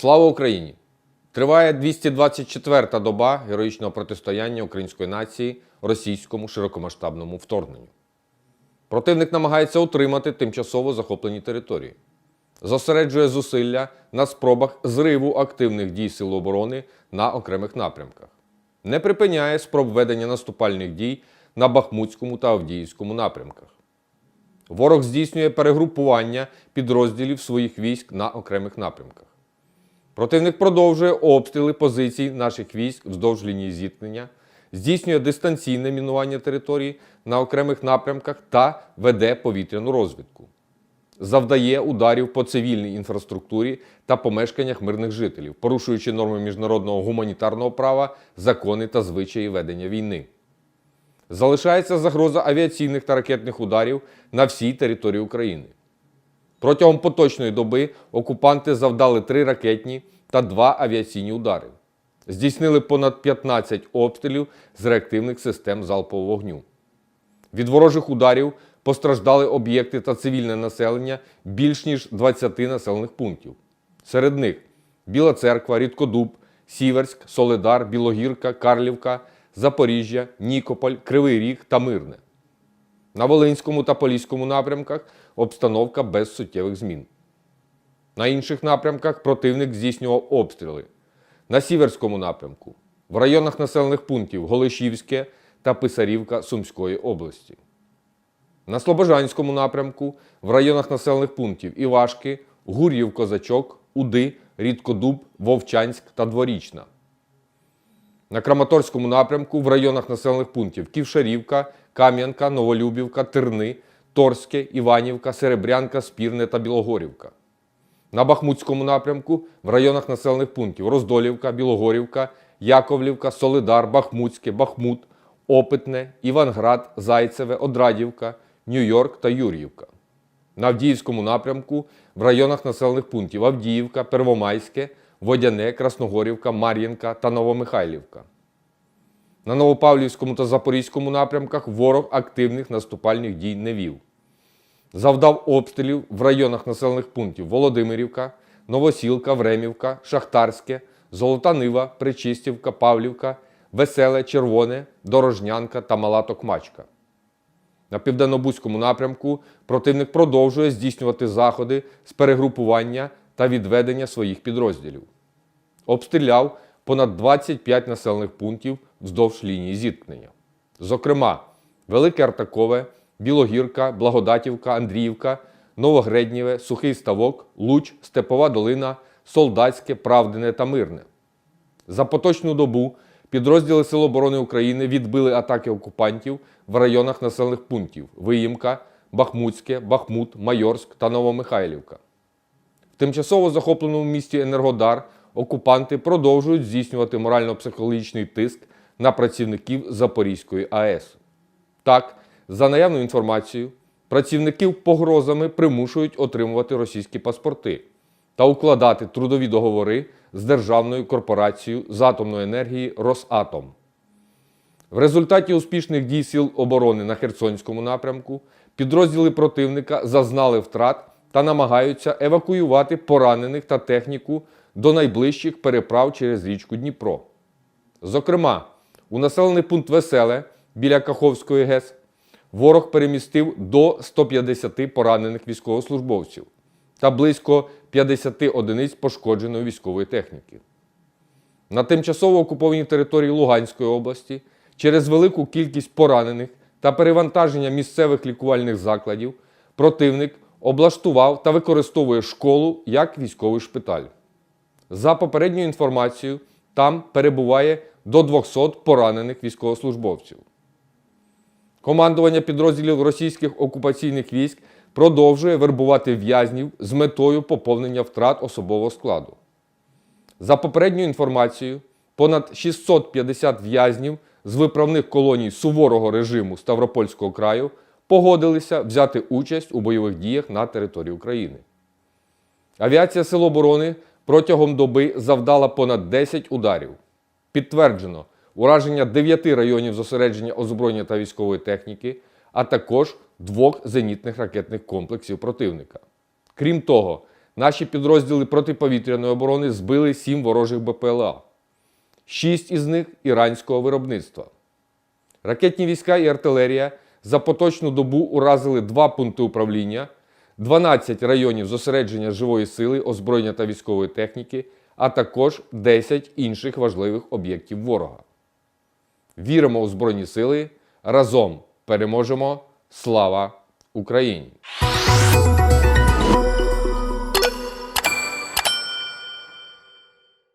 Слава Україні! Триває 224-та доба героїчного протистояння української нації російському широкомасштабному вторгненню. Противник намагається утримати тимчасово захоплені території, зосереджує зусилля на спробах зриву активних дій Сил оборони на окремих напрямках, не припиняє спроб ведення наступальних дій на Бахмутському та Авдіївському напрямках. Ворог здійснює перегрупування підрозділів своїх військ на окремих напрямках. Противник продовжує обстріли позицій наших військ вздовж лінії зіткнення, здійснює дистанційне мінування території на окремих напрямках та веде повітряну розвідку. Завдає ударів по цивільній інфраструктурі та помешканнях мирних жителів, порушуючи норми міжнародного гуманітарного права, закони та звичаї ведення війни. Залишається загроза авіаційних та ракетних ударів на всій території України. Протягом поточної доби окупанти завдали три ракетні та два авіаційні удари. Здійснили понад 15 обстрілів з реактивних систем залпового вогню. Від ворожих ударів постраждали об'єкти та цивільне населення більш ніж 20 населених пунктів. Серед них Біла Церква, Рідкодуб, Сіверськ, Соледар, Білогірка, Карлівка, Запоріжжя, Нікополь, Кривий Ріг та Мирне. На Волинському та Поліському напрямках обстановка без суттєвих змін. На інших напрямках противник здійснював обстріли. На Сіверському напрямку, в районах населених пунктів Голишівське та Писарівка Сумської області. На Слобожанському напрямку, в районах населених пунктів Івашки, Гур'їв Козачок, Уди, Рідкодуб, Вовчанськ та Дворічна. На Краматорському напрямку в районах населених пунктів Ківшарівка, Кам'янка, Новолюбівка, Терни, Торське, Іванівка, Серебрянка, Спірне та Білогорівка. На Бахмутському напрямку в районах населених пунктів Роздолівка, Білогорівка, Яковлівка, Солидар, Бахмутське, Бахмут, Опитне, Іванград, Зайцеве, Одрадівка, Нью-Йорк та Юр'ївка. На Авдіївському напрямку в районах населених пунктів Авдіївка, Первомайське, Водяне, Красногорівка, Мар'їнка та Новомихайлівка. На Новопавлівському та Запорізькому напрямках ворог активних наступальних дій не вів. Завдав обстрілів в районах населених пунктів Володимирівка, Новосілка, Времівка, Шахтарське, Золота Нива, Причистівка, Павлівка, Веселе, Червоне, Дорожнянка та Мала Токмачка. На південно-бузькому напрямку противник продовжує здійснювати заходи з перегрупування та відведення своїх підрозділів. Обстріляв понад 25 населених пунктів вздовж лінії зіткнення. Зокрема, Велике Артакове, Білогірка, Благодатівка, Андріївка, Новогреднєве, Сухий Ставок, Луч, Степова Долина, Солдатське, Правдине та Мирне. За поточну добу підрозділи Сил оборони України відбили атаки окупантів в районах населених пунктів Виїмка, Бахмутське, Бахмут, Майорськ та Новомихайлівка. В тимчасово захопленому місті Енергодар окупанти продовжують здійснювати морально-психологічний тиск на працівників Запорізької АЕС. Так, за наявною інформацією, працівників погрозами примушують отримувати російські паспорти та укладати трудові договори з державною корпорацією з атомної енергії Росатом. В результаті успішних дій Сил оборони на Херсонському напрямку підрозділи противника зазнали втрат та намагаються евакуювати поранених та техніку до найближчих переправ через річку Дніпро. Зокрема, у населений пункт Веселе біля Каховської ГЕС ворог перемістив до 150 поранених військовослужбовців та близько 50 одиниць пошкодженої військової техніки. На тимчасово окупованій території Луганської області через велику кількість поранених та перевантаження місцевих лікувальних закладів противник облаштував та використовує школу як військовий шпиталь. За попередньою інформацією, там перебуває до 200 поранених військовослужбовців. Командування підрозділів російських окупаційних військ продовжує вербувати в'язнів з метою поповнення втрат особового складу. За попередньою інформацією, понад 650 в'язнів з виправних колоній суворого режиму Ставропольського краю погодилися взяти участь у бойових діях на території України. Авіація Сил оборони протягом доби завдала понад 10 ударів. Підтверджено ураження 9 районів зосередження озброєння та військової техніки, а також двох зенітних ракетних комплексів противника. Крім того, наші підрозділи протиповітряної оборони збили сім ворожих БПЛА, шість із них іранського виробництва. Ракетні війська і артилерія за поточну добу уразили два пункти управління, 12 районів зосередження живої сили, озброєння та військової техніки, а також 10 інших важливих об'єктів ворога. Віримо у Збройні Сили. Разом переможемо. Слава Україні!